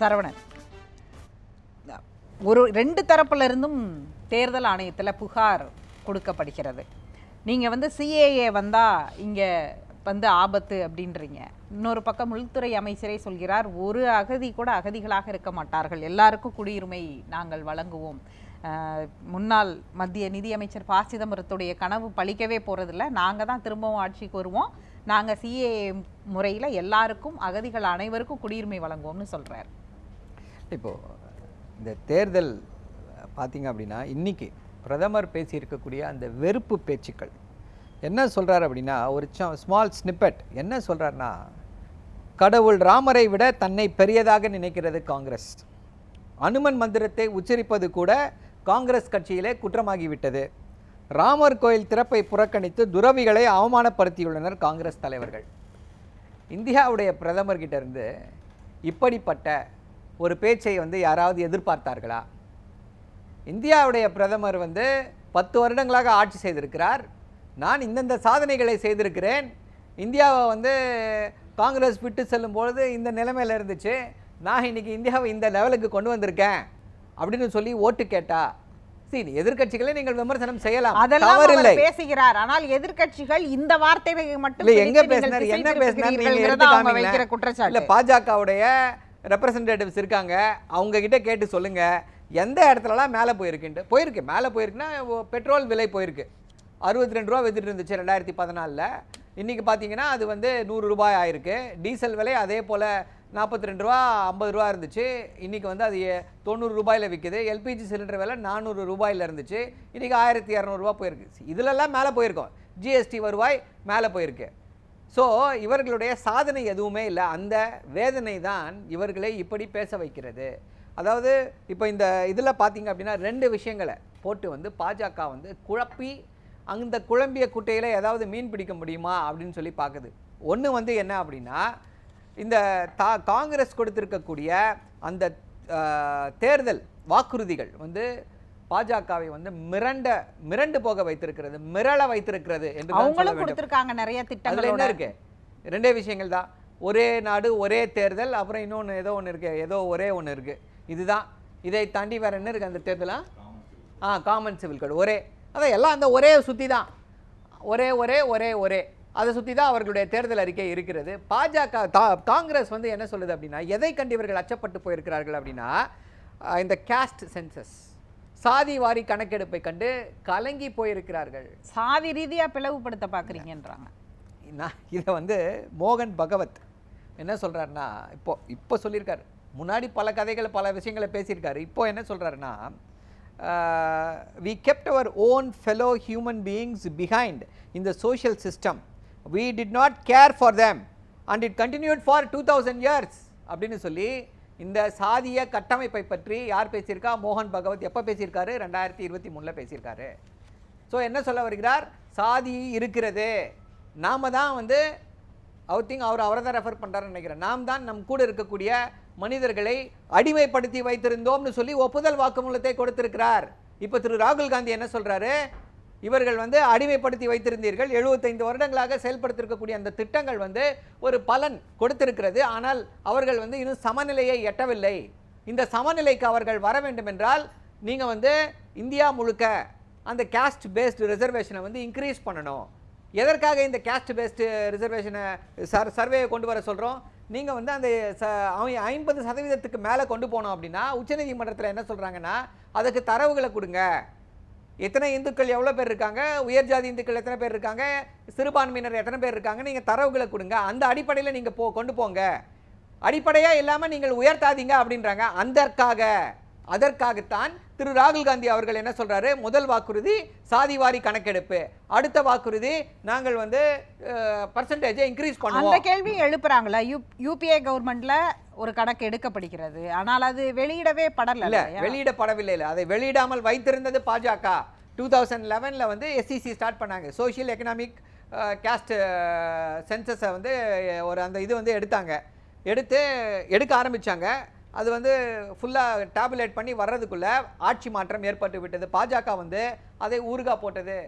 சரவணன். ஒரு ரெண்டு தரப்புல இருந்தும் தேர்தல் ஆணையத்தில் புகார் கொடுக்கப்படுகிறது. நீங்கள் வந்து சிஏஏ வந்தால் இங்கே வந்து ஆபத்து அப்படின்றீங்க. இன்னொரு பக்கம் உள்துறை அமைச்சரே சொல்கிறார் ஒரு அகதி கூட அகதிகளாக இருக்க மாட்டார்கள். எல்லாருக்கும் குடியுரிமை நாங்கள் வழங்குவோம். முன்னாள் மத்திய நிதியமைச்சர் ப. சிதம்பரத்துடைய கனவு பழிக்கவே போகிறதில்ல நாங்கள் தான் திரும்பவும் ஆட்சிக்கு வருவோம். நாங்கள் சிஏஏ முறையில் எல்லாருக்கும் அகதிகள் அனைவருக்கும் குடியுரிமை வழங்குவோம்னு சொல்கிறார் இப்போது இந்த தேர்தல் பார்த்தீங்க அப்படின்னா இன்னைக்கு பிரதமர் பேசியிருக்கக்கூடிய அந்த வெறுப்பு பேச்சுக்கள் என்ன சொல்கிறார் அப்படின்னா ஒரு ஸ்மால் ஸ்னிப்பெட் என்ன சொல்கிறாருன்னா கடவுள் ராமரை விட தன்னை பெரியதாக நினைக்கிறது காங்கிரஸ். அனுமன் மந்திரத்தை உச்சரிப்பது கூட காங்கிரஸ் கட்சியிலே குற்றமாகிவிட்டது. ராமர் கோயில் திறப்பை புறக்கணித்து துறவிகளை அவமானப்படுத்தியுள்ளனர் காங்கிரஸ் தலைவர்கள். இந்தியாவுடைய பிரதமர்கிட்ட இருந்து இப்படிப்பட்ட ஒரு பேச்சை வந்து யாராவது எதிர்பார்த்தார்களா? இந்தியாவுடைய பிரதமர் வந்து பத்து வருடங்களாக ஆட்சி செய்திருக்கிறார். நான் இந்தந்த சாதனைகளை செய்திருக்கிறேன். இந்தியாவை வந்து காங்கிரஸ் விட்டு செல்லும் பொழுது இந்த நிலைமையில் இருந்துச்சு. நான் இன்னைக்கு இந்தியாவை இந்த லெவலுக்கு கொண்டு வந்திருக்கேன் அப்படின்னு சொல்லி ஓட்டு கேட்டா சரி எதிர்க்கட்சிகளை நீங்கள் விமர்சனம் செய்யலாம். அதெல்லாம் பேசுகிறார். ஆனால் எதிர்க்கட்சிகள் இந்த வார்த்தைகளை மட்டும் எங்க பேசினார்? என்ன பேசினார்? பாஜகவுடைய ரெப்ரசன்டேட்டிவ்ஸ் இருக்காங்க. அவங்கக்கிட்ட கேட்டு சொல்லுங்கள் எந்த இடத்துலலாம் மேலே போயிருக்குன்ட்டு. போயிருக்கு. மேலே போயிருக்குன்னா ஓ- பெட்ரோல் விலை போயிருக்கு. அறுபத்தி ரெண்டு ரூபா வித்துட்டு இருந்துச்சு ரெண்டாயிரத்தி பதினாலில். இன்றைக்கி பார்த்தீங்கன்னா அது வந்து நூறு ரூபாய் ஆயிருக்கு. டீசல் விலை அதே போல் நாற்பத்தி ரெண்டு ரூபா ஐம்பது ரூபா இருந்துச்சு. இன்றைக்கி வந்து அது தொண்ணூறு ரூபாயில் விற்கிது எல்பிஜி சிலிண்டர் விலை நானூறு ரூபாயில் இருந்துச்சு. இன்றைக்கி ஆயிரத்தி இரநூறுபா போயிருக்கு. இதிலெல்லாம் மேலே போயிருக்கோம். ஜிஎஸ்டி வருவாய் மேலே போயிருக்கு. ஸோ இவர்களுடைய சாதனை எதுவுமே இல்லை. அந்த வேதனை தான் இவர்களை இப்படி பேச வைக்கிறது. அதாவது இப்போ இந்த இதில் பார்த்தீங்க அப்படின்னா ரெண்டு விஷயங்களை போட்டு வந்து பாஜக வந்து குழப்பி அந்த குழம்பிய குட்டையில் ஏதாவது மீன் பிடிக்க முடியுமா அப்படின்னு சொல்லி பார்க்குது ஒன்று வந்து என்ன அப்படின்னா இந்த தா காங்கிரஸ் கொடுத்துருக்கக்கூடிய அந்த தேர்தல் வாக்குறுதிகள் வந்து பாஜகவை வந்து மிரண்ட மிரண்டு போக வைத்திருக்கிறது மிரள வைத்திருக்கிறது என்று அவங்களும். கொடுத்திருக்காங்க நிறைய அதுல திட்டங்களோட. என்ன இருக்கு? ரெண்டே விஷயங்கள் தான். ஒரே நாடு ஒரே தேர்தல் அப்புறம் இன்னொன்று ஏதோ ஒன்று இருக்கு ஏதோ ஒரே ஒன்று இருக்கு. இதுதான். இதை தாண்டி வேற என்ன இருக்கு அந்த தேர்தலா? ஆ காமன் சிவில் கோட் ஒரே அதான் எல்லாம் அந்த ஒரே சுற்றி தான். ஒரே ஒரே ஒரே ஒரே. அதை சுற்றி தான் அவர்களுடைய தேர்தல் அறிக்கை இருக்கிறது. பாஜக தா- காங்கிரஸ் வந்து என்ன சொல்லுது அப்படின்னா எதை கண்டு இவர்கள் அச்சப்பட்டு போயிருக்கிறார்கள் அப்படின்னா இந்த கேஸ்ட் சென்சஸ் சாதி வாரி கணக்கெடுப்பை கண்டு கலங்கி போயிருக்கிறார்கள். சாதி ரீதியா பிளவுபடுத்த பாக்குறீங்கன்றாங்க. நான் இதை வந்து மோகன் பகவத் என்ன சொல்றாருன்னா இப்போ இப்போ சொல்லியிருக்காரு. முன்னாடி பல கதைகள் பல விஷயங்களை பேசியிருக்காரு. இப்போ என்ன சொல்றாருன்னா we kept our own fellow human beings behind the social system. We did not care for them and it continued for two thousand years அப்படின்னு சொல்லி இந்த சாதிய கட்டமைப்பை பற்றி யார் பேசியிருக்கா? மோகன் பகவத் எப்போ பேசியிருக்காரு? ரெண்டாயிரத்தி இருபத்தி மூணில் பேசியிருக்காரு. ஸோ என்ன சொல்ல வருகிறார்? சாதி இருக்கிறது. நாம தான் வந்து அவர் அவர் அவரை தான் ரெஃபர் பண்ணுறாருன்னு நினைக்கிறேன். நாம் தான் நம் கூட இருக்கக்கூடிய மனிதர்களை அடிமைப்படுத்தி வைத்திருந்தோம்னு சொல்லி ஒப்புதல் வாக்குமூலத்தை கொடுத்திருக்கிறார். இப்போ திரு ராகுல் காந்தி என்ன சொல்கிறாரு இவர்கள் வந்து அடிமைப்படுத்தி வைத்திருந்தீர்கள். 75 வருடங்களாக செயல்படுத்திருக்கக்கூடிய அந்த திட்டங்கள் வந்து ஒரு பலன் கொடுத்திருக்கிறது. ஆனால் அவர்கள் வந்து இன்னும் சமநிலையை எட்டவில்லை. இந்த சமநிலைக்கு அவர்கள் வர வேண்டும் என்றால் நீங்கள் வந்து இந்தியா முழுக்க அந்த கேஸ்ட் பேஸ்டு ரிசர்வேஷனை வந்து இன்க்ரீஸ் பண்ணணும். எதற்காக இந்த கேஸ்ட் பேஸ்டு ரிசர்வேஷனை சர் சர்வேயை கொண்டு வர சொல்கிறோம் நீங்கள் வந்து அந்த ச ஐம்பது சதவீதத்துக்கு மேலே கொண்டு போனோம் அப்படின்னா உச்சநீதிமன்றத்தில் என்ன சொல்கிறாங்கன்னா அதுக்கு தரவுகளை கொடுங்க. எத்தனை இந்துக்கள் எவ்வளோ பேர் இருக்காங்க? உயர் ஜாதி இந்துக்கள் எத்தனை பேர் இருக்காங்க? சிறுபான்மையினர் எத்தனை பேர் இருக்காங்க? நீங்கள் தரவுகளை கொடுங்க. அந்த அடிப்படையில் நீங்கள் போ கொண்டு போங்க. அடிப்படையாக இல்லாமல் நீங்கள் உயர்த்தாதீங்க அப்படின்றாங்க. அதற்காக அதற்காகத்தான் திரு ராகுல் காந்தி அவர்கள் என்ன சொல்றாரு? முதல் வாக்குறுதி சாதிவாரி கணக்கெடுப்பு. அடுத்த வாக்குறுதி நாங்கள் வந்து பர்சன்டேஜை இன்க்ரீஸ் அந்த பண்ணுவோம். கேள்வியும் எழுப்புறாங்களா? யூ யூபிஏ கவர்மெண்ட்ல ஒரு கணக்கு எடுக்கப்படுகிறது. ஆனால் அது வெளியிடவே படல இல்ல? வெளியிடப்படவில்லை இல்லை. அதை வெளியிடாமல் வைத்திருந்தது பாஜக. டூ தௌசண்ட் லெவனில் வந்து எஸ்சிசி ஸ்டார்ட் பண்ணாங்க. சோஷியல் எக்கனாமிக் கேஸ்ட் சென்சஸை வந்து ஒரு அந்த இது வந்து எடுத்தாங்க. எடுத்து எடுக்க ஆரம்பிச்சாங்க. அது வந்து ஃபுல்லாக டேப்லெட் பண்ணி வர்றதுக்குள்ளே ஆட்சி மாற்றம் ஏற்பட்டு விட்டது. பாஜக வந்து அதை ஊறுகா போட்டது.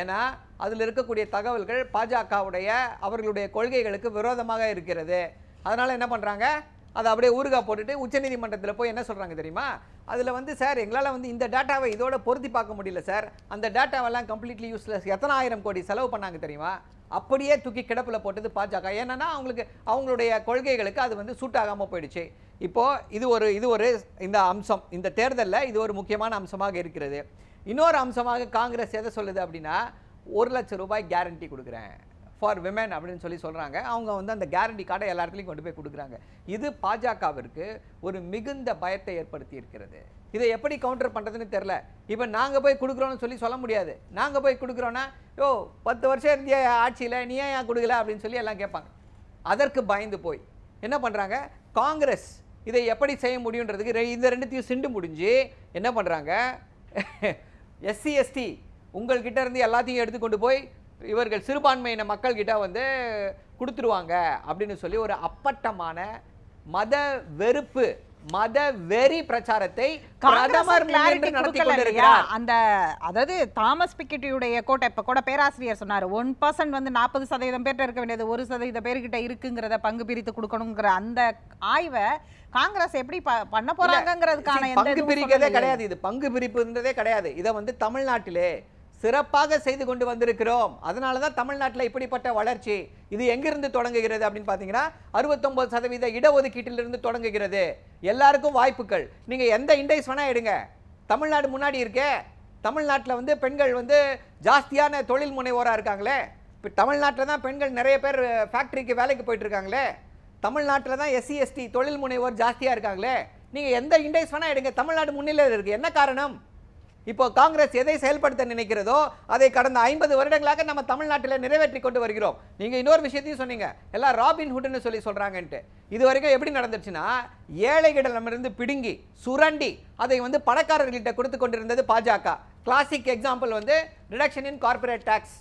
ஏன்னா அதில் இருக்கக்கூடிய தகவல்கள் பாஜகவுடைய அவர்களுடைய கொள்கைகளுக்கு விரோதமாக இருக்கிறது. அதனால் என்ன பண்ணுறாங்க அதை அப்படியே ஊறுகா போட்டுட்டு உச்சநீதிமன்றத்தில் போய் என்ன சொல்கிறாங்க தெரியுமா? அதில் வந்து சார் எங்களால் வந்து இந்த டேட்டாவை இதோட பொருத்தி பார்க்க முடியல சார். அந்த டேட்டாவெல்லாம் கம்ப்ளீட்லி யூஸ்லெஸ் எத்தனை ஆயிரம் கோடி செலவு பண்ணாங்க தெரியுமா? அப்படியே தூக்கி கிடப்பில் போட்டது பாஜக. ஏன்னா அவங்களுக்கு அவங்களுடைய கொள்கைகளுக்கு அது வந்து சூட்டாகாமல் போயிடுச்சு. இப்போது இது ஒரு இது ஒரு இந்த அம்சம். இந்த தேர்தலில் இது ஒரு முக்கியமான அம்சமாக இருக்கிறது. இன்னொரு அம்சமாக காங்கிரஸ் எதை சொல்லுது அப்படின்னா ஒரு லட்சம் ரூபாய் கேரண்டி கொடுக்குறேன். ஃபார் விமன் அப்படின்னு சொல்லி சொல்கிறாங்க அவங்க வந்து அந்த கேரண்டி கார்டை எல்லா இடத்துலையும் கொண்டு போய் கொடுக்குறாங்க. இது பாஜகவிற்கு ஒரு மிகுந்த பயத்தை ஏற்படுத்தி இருக்கிறது. இதை எப்படி கவுண்டர் பண்ணுறதுன்னு தெரில இப்போ நாங்கள் போய் கொடுக்குறோன்னு சொல்லி சொல்ல முடியாது. நாங்கள் போய் கொடுக்குறோன்னா யோ பத்து வருஷம் இருந்திய ஆட்சியில் நீ ஏன் ஏன் கொடுக்கல? அப்படின்னு சொல்லி எல்லாம் கேட்பாங்க. அதற்கு பயந்து போய் என்ன பண்ணுறாங்க காங்கிரஸ் இதை எப்படி செய்ய முடியுன்றதுக்கு ரெ- இந்த ரெண்டுத்தையும் சிண்டு முடிஞ்சு என்ன பண்ணுறாங்க எஸ்சி எஸ்டி உங்கள்கிட்ட இருந்து எல்லாத்தையும் எடுத்துக்கொண்டு போய் இவர்கள் சிறுபான்மையின மக்கள்கிட்ட வந்து கொடுத்துருவாங்க அப்படின்னு சொல்லி ஒரு அப்பட்டமான மத வெறுப்பு மத வெறி பிரச்சாரத்தை பிரதமர் நடத்தி கொண்டிருக்கிறார். அந்த அதாவது தாமஸ் பிக்கெட்டியுடைய கோட்டை இப்ப கூட பேராசிரியர் சொன்னாரு ஒன் பர்சன்ட் வந்து நாற்பது சதவீதம் பேர்ட்ட இருக்க வேண்டியது ஒரு சதவீத பேர்கிட்ட இருக்குங்கிறத பங்கு பிரித்து கொடுக்கணுங்கிற அந்த ஆய்வை காங்கிரஸ் எப்படி பண்ண எந்த பங்கு பிரிக்கிறதே. கிடையாது. இது பங்கு பிரிப்புன்றதே கிடையாது. இதை வந்து தமிழ்நாட்டிலே சிறப்பாக செய்து கொண்டு வந்திருக்கிறோம். அதனால தான் தமிழ்நாட்டில் இப்படிப்பட்ட வளர்ச்சி இது எங்கிருந்து தொடங்குகிறது அப்படின்னு பார்த்தீங்கன்னா அறுபத்தொம்பது சதவீத இடஒதுக்கீட்டிலிருந்து தொடங்குகிறது. எல்லாருக்கும் வாய்ப்புகள். நீங்கள் எந்த இண்டைஸ் வேணால் எடுங்க. தமிழ்நாடு முன்னாடி இருக்கே. தமிழ்நாட்டில் வந்து பெண்கள் வந்து ஜாஸ்தியான தொழில் முனைவோராக இருக்காங்களே. இப்போ தமிழ்நாட்டில் தான் பெண்கள் நிறைய பேர் ஃபேக்ட்ரிக்கு வேலைக்கு போயிட்டுருக்காங்களே. தமிழ்நாட்டில் தான் எஸ்சி எஸ்டி தொழில் முனைவோர் ஜாஸ்தியாக இருக்காங்களே. நீங்கள் எந்த இண்டைஸ் வேணால் எடுங்க. தமிழ்நாடு முன்னிலையில் இருக்குது என்ன காரணம்? இப்போ காங்கிரஸ் எதை செயல்படுத்த நினைக்கிறதோ அதை கடந்த ஐம்பது வருடங்களாக நம்ம தமிழ்நாட்டில் நிறைவேற்றி கொண்டு வருகிறோம். நீங்கள் இன்னொரு விஷயத்தையும் சொன்னீங்க. எல்லாம் ராபின் ஹுட்னு சொல்லி சொல்கிறாங்கன்ட்டு இது வரைக்கும் எப்படி நடந்துச்சுன்னா ஏழைகளிடமிருந்து பிடுங்கி சுரண்டி அதை வந்து பணக்காரர்கள்கிட்ட கொடுத்து கொண்டிருந்தது பாஜக. கிளாசிக் எக்ஸாம்பிள் வந்து ரிடக்ஷன் இன் கார்ப்பரேட் டேக்ஸ்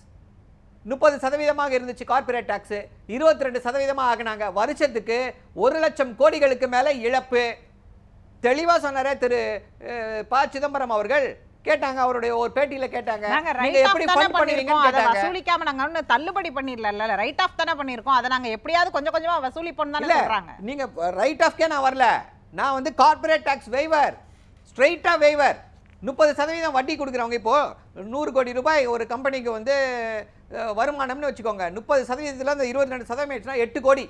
முப்பது சதவீதமாக இருந்துச்சு கார்ப்பரேட் டேக்ஸ் இருபத்தி ரெண்டு சதவீதமாக ஆகினாங்க. வருஷத்துக்கு ஒரு லட்சம் கோடிகளுக்கு மேலே இழப்பு. தெளிவாக சொன்னாரே திரு ப சிதம்பரம் அவர்கள். கேட்டாங்க அவருடைய ஒரு பேட்டியில கேட்டாங்க. நாங்க ரைட் ஆஃப் எப்படி தானே ஃபண்ட் பண்ணிருக்கோம் அதை வசூலிக்காம நாங்க ஒன்னும் தள்ளுபடி பண்ணிடல ரைட் ஆஃப் தானே பண்ணிருக்கோம் அதை நாங்க எப்படியாவது கொஞ்சம் கொஞ்சமா வசூலிப்போம் தானே சொல்றாங்க. நீங்க ரைட் ஆஃப்கே நான் வரல. நான் வந்து கார்ப்பரேட் டாக்ஸ் வெய்வர் ஸ்ட்ரெயிட்டா வெய்வர் முப்பது சதவீதம் வட்டி கொடுக்குறவங்க இப்போ நூறு கோடி ரூபாய் ஒரு கம்பெனிக்கு வந்து வருமானம்னு வச்சுக்கோங்க. முப்பது சதவீதத்தில் அந்த இருபத்தி ரெண்டு சதவீதம் எட்டு கோடி.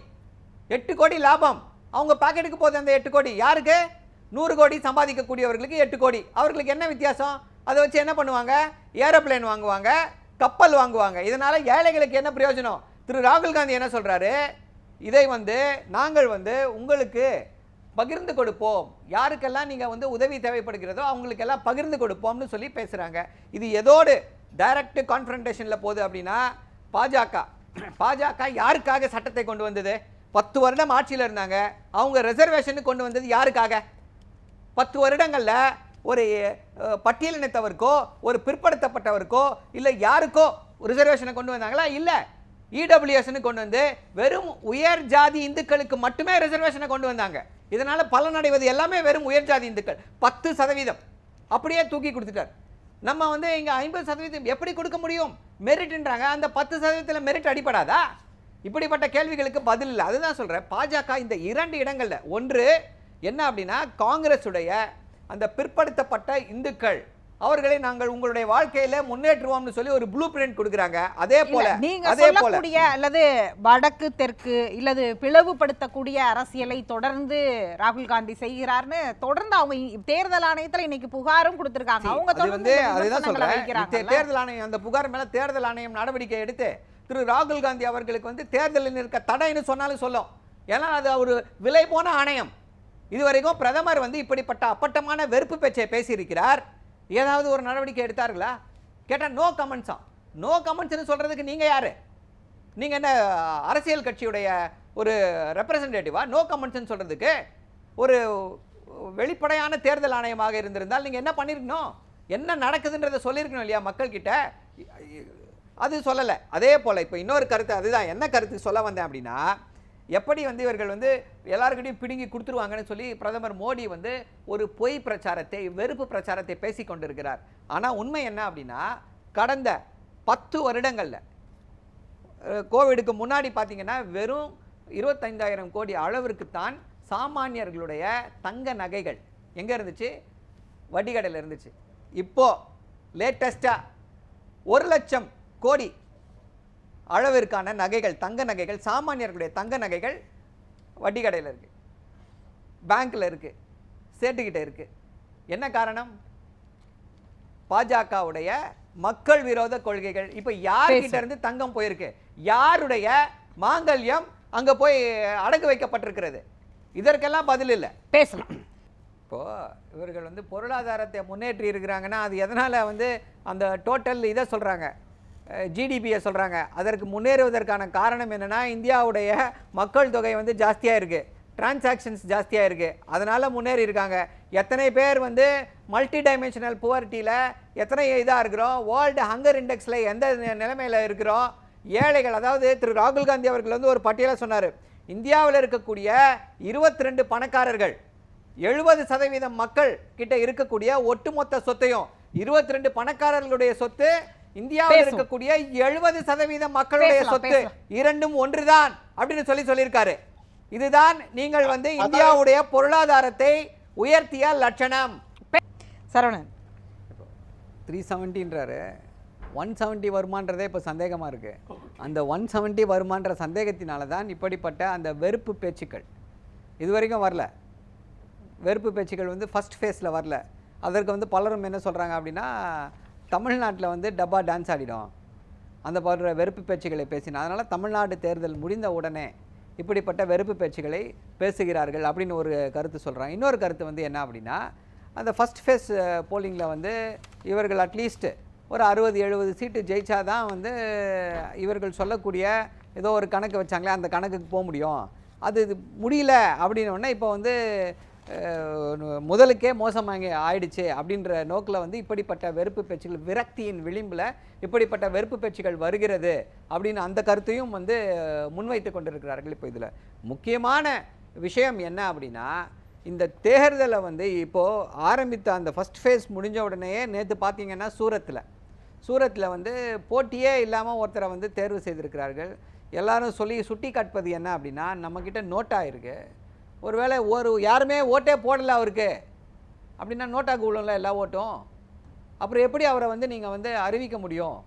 எட்டு கோடி லாபம். அவங்க பாக்கெட்டுக்கு போகுது அந்த எட்டு கோடி. யாருக்கு? நூறு கோடி சம்பாதிக்கக்கூடியவர்களுக்கு எட்டு கோடி. அவர்களுக்கு என்ன வித்தியாசம்? அதை வச்சு என்ன பண்ணுவாங்க? ஏரோப்ளேன் வாங்குவாங்க கப்பல் வாங்குவாங்க. இதனால் ஏழைகளுக்கு என்ன பிரயோஜனம்? திரு ராகுல் காந்தி என்ன சொல்கிறாரு இதை வந்து நாங்கள் வந்து உங்களுக்கு பகிர்ந்து கொடுப்போம். யாருக்கெல்லாம் நீங்கள் வந்து உதவி தேவைப்படுகிறதோ அவங்களுக்கெல்லாம் பகிர்ந்து கொடுப்போம்னு சொல்லி பேசுகிறாங்க இது எதோடு டைரக்ட் கான்ஃபரன்டேஷனில் போகுது அப்படின்னா பாஜக. பாஜக யாருக்காக சட்டத்தை கொண்டு வந்தது? பத்து வருடம் ஆட்சியில் இருந்தாங்க. அவங்க ரிசர்வேஷனுக்கு கொண்டு வந்தது யாருக்காக? பத்து வருடங்களில் ஒரு பட்டியலினத்தவருக்கோ ஒரு பிற்படுத்தப்பட்டவருக்கோ இல்லை யாருக்கோ ரிசர்வேஷனை கொண்டு வந்தாங்களா? இல்லை. இடபிள்யூஎஸ்னு கொண்டு வந்து வெறும் உயர் ஜாதி இந்துக்களுக்கு மட்டுமே ரிசர்வேஷனை கொண்டு வந்தாங்க. இதனால் பலனடைவது எல்லாமே வெறும் உயர் ஜாதி இந்துக்கள். பத்து சதவீதம். அப்படியே தூக்கி கொடுத்துட்டார். நம்ம வந்து இங்கே ஐம்பது சதவீதம் எப்படி கொடுக்க முடியும்? மெரிட்ன்றாங்க. அந்த பத்து சதவீதத்தில் மெரிட் அடிப்படாதா இப்படிப்பட்ட கேள்விகளுக்கு பதில் இல்லை. அதுதான் சொல்கிறேன் பாஜக இந்த இரண்டு இடங்களில் ஒன்று என்ன அப்படின்னா காங்கிரஸுடைய அந்த பிற்படுத்தப்பட்ட இந்துக்கள் அவர்களை நாங்கள் உங்களுடைய வாழ்க்கையில முன்னேற்றுவோம்னு சொல்லி ஒரு ப்ளூ பிரிண்ட் கொடுக்குறாங்க. அதே போல நீங்க சொல்லக்கூடிய அல்லது வடக்கு தெற்கு இல்லது பிளவுபடுத்தக்கூடிய அரசியலை தொடர்ந்து ராகுல் காந்தி செய்கிறார்னு தொடர்ந்து அவங்க தேர்தல் ஆணையத்துல இன்னைக்கு புகாரும் கொடுத்திருக்காங்க. அவங்க வந்து அதுதான் சொல்றேன். தேர்தல் ஆணையம் அந்த புகார் மேல தேர்தல் ஆணையம் நடவடிக்கை எடுத்து திரு ராகுல் காந்தி அவர்களுக்கு வந்து தேர்தலில் இருக்க தடைன்னு சொன்னாலும் சொல்லும். ஏன்னா அது ஒரு விலை போன ஆணையம். இதுவரைக்கும் பிரதமர் வந்து இப்படிப்பட்ட அப்பட்டமான வெறுப்பு பேச்சை பேசியிருக்கிறார். ஏதாவது ஒரு நடவடிக்கை எடுத்தார்களா? கேட்டால் நோ கமெண்ட்ஸா நோ கமெண்ட்ஸ்னு சொல்கிறதுக்கு நீங்கள் யார்? நீங்கள் என்ன அரசியல் கட்சியுடைய ஒரு ரெப்ரசன்டேட்டிவா நோ கமெண்ட்ஸ்னு சொல்கிறதுக்கு ஒரு வெளிப்படையான தேர்தல் ஆணையமாக இருந்திருந்தால் நீங்கள் என்ன பண்ணியிருக்கணும் என்ன நடக்குதுன்றதை சொல்லியிருக்கணும் இல்லையா மக்கள்கிட்ட? அது சொல்லலை. அதே போல் இப்போ இன்னொரு கருத்து அதுதான். என்ன கருத்து சொல்ல வந்தேன் அப்படின்னா எப்படி வந்து இவர்கள் வந்து எல்லாருக்கிட்டையும் பிடுங்கி கொடுத்துருவாங்கன்னு சொல்லி பிரதமர் மோடி வந்து ஒரு பொய் பிரச்சாரத்தை வெறுப்பு பிரச்சாரத்தை பேசி கொண்டிருக்கிறார். ஆனால் உண்மை என்ன அப்படின்னா கடந்த பத்து வருடங்களில் கோவிடுக்கு முன்னாடி பார்த்தீங்கன்னா வெறும் இருபத்தைந்தாயிரம் கோடி அளவிற்கு தான் சாமானியர்களுடைய தங்க நகைகள் எங்கே இருந்துச்சு? வட்டிக்கடையில் இருந்துச்சு. இப்போது லேட்டஸ்ட்டாக ஒரு லட்சம் கோடி அளவிற்கான நகைகள் தங்க நகைகள் சாமானியர்களுடைய தங்க நகைகள் வட்டி கடையில் இருக்கு. பேங்க்ல இருக்கு. சேட்டுக்கிட்ட இருக்கு. என்ன காரணம்? பாஜகவுடைய மக்கள் விரோத கொள்கைகள். இப்போ யார்கிட்ட இருந்து தங்கம் போயிருக்கு? யாருடைய மாங்கல்யம் அங்க போய் அடகு வைக்கப்பட்டிருக்கிறது? இதற்கெல்லாம் பதில் இல்லை. பேசலாம். இப்போ இவர்கள் வந்து பொருளாதாரத்தை முன்னேற்றி இருக்கிறாங்கன்னா அது எதனால வந்து அந்த டோட்டல் இதை சொல்றாங்க? ஜிடிபியை சொல்கிறாங்க அதற்கு முன்னேறுவதற்கான காரணம் என்னென்னா இந்தியாவுடைய மக்கள் தொகை வந்து ஜாஸ்தியாக இருக்குது டிரான்சாக்ஷன்ஸ் ஜாஸ்தியாக இருக்குது அதனால் முன்னேறி இருக்காங்க. எத்தனை பேர் வந்து மல்டி டைமென்ஷனல் புவர்ட்டியில் எத்தனை இதாக இருக்கிறோம்? வேர்ல்டு ஹங்கர் இண்டெக்ஸில் எந்த நிலைமையில் இருக்கிறோம்? ஏழைகள் அதாவது திரு ராகுல் காந்தி அவர்கள் வந்து ஒரு பட்டியலை சொன்னார். இந்தியாவில் இருக்கக்கூடிய இருபத்தி ரெண்டு பணக்காரர்கள் எழுபது சதவீதம் மக்கள் கிட்ட இருக்கக்கூடிய ஒட்டுமொத்த சொத்தையும் இருபத்தி ரெண்டு பணக்காரர்களுடைய சொத்து இந்தியாவில். இருக்கக்கூடிய எழுபது சதவீதம் மக்களுடைய சொத்து. இரண்டும் ஒன்றுதான் அப்படின்னு சொல்லி சொல்லியிருக்காரு. இதுதான் நீங்கள் வந்து இந்தியாவுடைய பொருளாதாரத்தை உயர்த்திய லட்சணம். சரவணன். த்ரீ செவன்ட்டின்றாரு ஒன் செவன்ட்டி வருமானன்றதே இப்போ சந்தேகமாக இருக்குது அந்த ஒன் செவன்ட்டி வருமான்ற சந்தேகத்தினால தான் இப்படிப்பட்ட அந்த வெறுப்பு பேச்சுக்கள். இது வரைக்கும் வரல. வெறுப்பு பேச்சுக்கள் வந்து ஃபர்ஸ்ட் ஃபேஸில் வரல. அதற்கு வந்து பலரும் என்ன சொல்கிறாங்க அப்படின்னா தமிழ்நாட்டில் வந்து டப்பா டான்ஸ் ஆடிடும். அந்த போன்ற வெறுப்பு பேச்சுகளை பேசினோம் அதனால் தமிழ்நாடு தேர்தல் முடிந்த உடனே இப்படிப்பட்ட வெறுப்பு பேச்சுகளை பேசுகிறார்கள் அப்படின்னு ஒரு கருத்து சொல்கிறாங்க இன்னொரு கருத்து வந்து என்ன அப்படின்னா அந்த ஃபஸ்ட் ஃபேஸ் போலிங்கில் வந்து இவர்கள் அட்லீஸ்ட்டு ஒரு அறுபது எழுபது சீட்டு ஜெயிச்சா தான் வந்து இவர்கள் சொல்லக்கூடிய ஏதோ ஒரு கணக்கு வச்சாங்களே அந்த கணக்குக்கு போக முடியும். அது இது முடியல அப்படின்னோடனே இப்போ வந்து முதலுக்கே மோசமாகி ஆயிடுச்சு அப்படின்ற நோக்கில் வந்து இப்படிப்பட்ட வெறுப்பு பேச்சுகள் விரக்தியின் விளிம்பில் இப்படிப்பட்ட வெறுப்பு பேச்சுகள் வருகிறது அப்படின்னு அந்த கருத்தையும் வந்து முன்வைத்து கொண்டிருக்கிறார்கள் இப்போ இதில். முக்கியமான விஷயம் என்ன அப்படின்னா இந்த தேர்தலை வந்து இப்போது ஆரம்பித்த அந்த ஃபஸ்ட் ஃபேஸ் முடிஞ்ச உடனேயே நேற்று பார்த்தீங்கன்னா சூரத்தில். சூரத்தில் வந்து போட்டியே இல்லாமல் ஒருத்தரை வந்து தேர்வு செய்திருக்கிறார்கள். எல்லாரும் சொல்லி சுட்டி காட்பது என்ன அப்படின்னா நம்மக்கிட்ட நோட்டாக இருக்குது ஒருவேளை ஒரு யாருமே ஓட்டே போடலை அவருக்கு. அப்படின்னா நோட்டாக்கு உள்ளல எல்லா ஓட்டும். அப்புறம் எப்படி அவரை வந்து நீங்கள் வந்து அறிவிக்க முடியும்?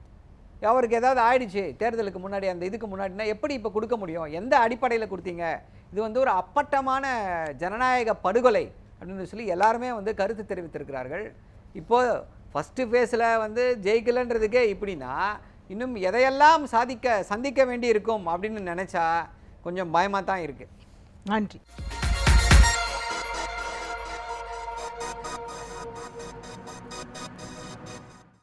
அவருக்கு ஏதாவது ஆயிடுச்சு தேர்தலுக்கு முன்னாடி அந்த இதுக்கு முன்னாடினா எப்படி இப்போ கொடுக்க முடியும்? எந்த அடிப்படையில் கொடுத்தீங்க? இது வந்து ஒரு அப்பட்டமான ஜனநாயக படுகொலை அப்படின்னு சொல்லி எல்லாருமே வந்து கருத்து தெரிவித்திருக்கிறார்கள். இப்போது ஃபஸ்ட்டு ஃபேஸில் வந்து ஜெயிக்கலைன்றதுக்கே இப்படின்னா இன்னும் எதையெல்லாம் சாதிக்க சந்திக்க வேண்டி இருக்கும் அப்படின்னு நினச்சா கொஞ்சம் பயமாக தான் இருக்குது நன்றி.